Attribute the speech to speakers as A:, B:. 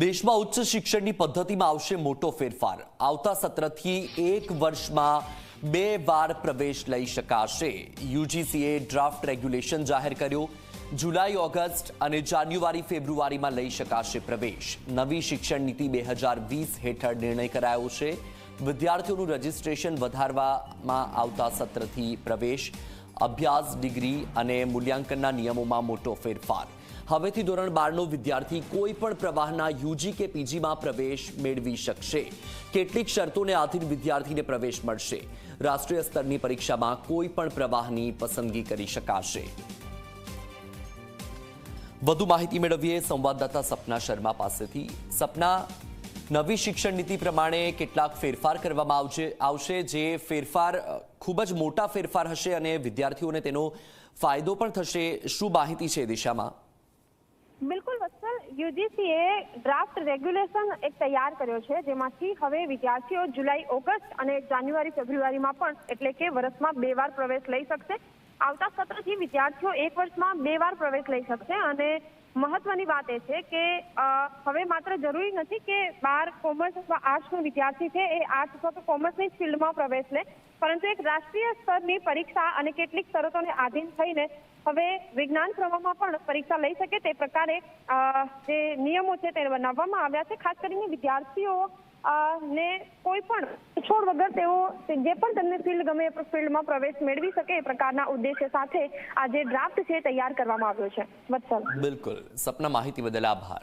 A: દેશમાં ઉચ્ચ શિક્ષણની પદ્ધતિમાં આવશે મોટો ફેરફાર. આવતા સત્રથી એક વર્ષમાં બે વાર પ્રવેશ લઈ શકાશે. યુજીસીએ ડ્રાફ્ટ રેગ્યુલેશન જાહેર કર્યું. જુલાઈ, ઓગસ્ટ અને જાન્યુઆરી, ફેબ્રુઆરીમાં લઈ શકાશે પ્રવેશ. નવી શિક્ષણ નીતિ બે હજાર વીસ હેઠળ નિર્ણય કરાયો છે. વિદ્યાર્થીઓનું રજિસ્ટ્રેશન વધારવામાં આવતા સત્રથી પ્રવેશ, અભ્યાસ, ડિગ્રી અને મૂલ્યાંકનના નિયમોમાં મોટો ફેરફાર. હવેથી ધોરણ બારનો વિદ્યાર્થી કોઈ પણ પ્રવાહના યુજી કે પીજીમાં પ્રવેશ મેળવી શકશે. કેટલીક શરતોને આધીન વિદ્યાર્થીને પ્રવેશ મળશે. રાષ્ટ્રીય સ્તરની પરીક્ષામાં કોઈ પણ પ્રવાહની પસંદગી કરી શકાશે. વધુ માહિતી મેળવીએ સંવાદદાતા સપના શર્મા પાસેથી. સપના, નવી શિક્ષણ નીતિ પ્રમાણે કેટલાક ફેરફાર કરવામાં આવશે આવશે જે ફેરફાર ખૂબ જ મોટા ફેરફાર હશે અને વિદ્યાર્થીઓને તેનો ફાયદો પણ થશે. શું માહિતી છે દિશામાં?
B: બિલકુલ, વત્સલ. યુજીસીએ ડ્રાફ્ટ રેગ્યુલેશન એક તૈયાર કર્યો છે, જેમાંથી હવે વિદ્યાર્થીઓ જુલાઈ, ઓગસ્ટ અને જાન્યુઆરી, ફેબ્રુઆરીમાં પણ, એટલે કે વર્ષમાં બે વાર પ્રવેશ લઈ શકશે. આવતા સત્રથી વિદ્યાર્થીઓ એક વર્ષમાં બે વાર પ્રવેશ લઈ શકશે અને મહત્વની વાત એ છે કે હવે માત્ર જરૂરી નથી કે બાર કોમર્સ અથવા આર્ટ્સનો વિદ્યાર્થી છે એ આર્ટ્સ અથવા કોમર્સની ફિલ્ડમાં પ્રવેશ લે, પરંતુ એક રાષ્ટ્રીય સ્તરની પરીક્ષા અને કેટલીક શરતોને આધીન થઈને હવે વિજ્ઞાન પ્રવાહમાં પણ પરીક્ષા લઈ શકે તે પ્રકારે જે નિયમો છે તે બનાવવામાં આવ્યા છે, ખાસ કરીને વિદ્યાર્થીઓ ને કોઈ પણ છોડ વગર તેઓ જે પણ તેમને ફિલ્ડ ગમે એ ફિલ્ડમાં પ્રવેશ મેળવી શકે એ પ્રકારના ઉદ્દેશ્ય સાથે આ જે ડ્રાફ્ટ છે તૈયાર કરવામાં આવ્યો છે. વત્સલ.
A: બિલકુલ. સપના માહિતી બદલ આભાર.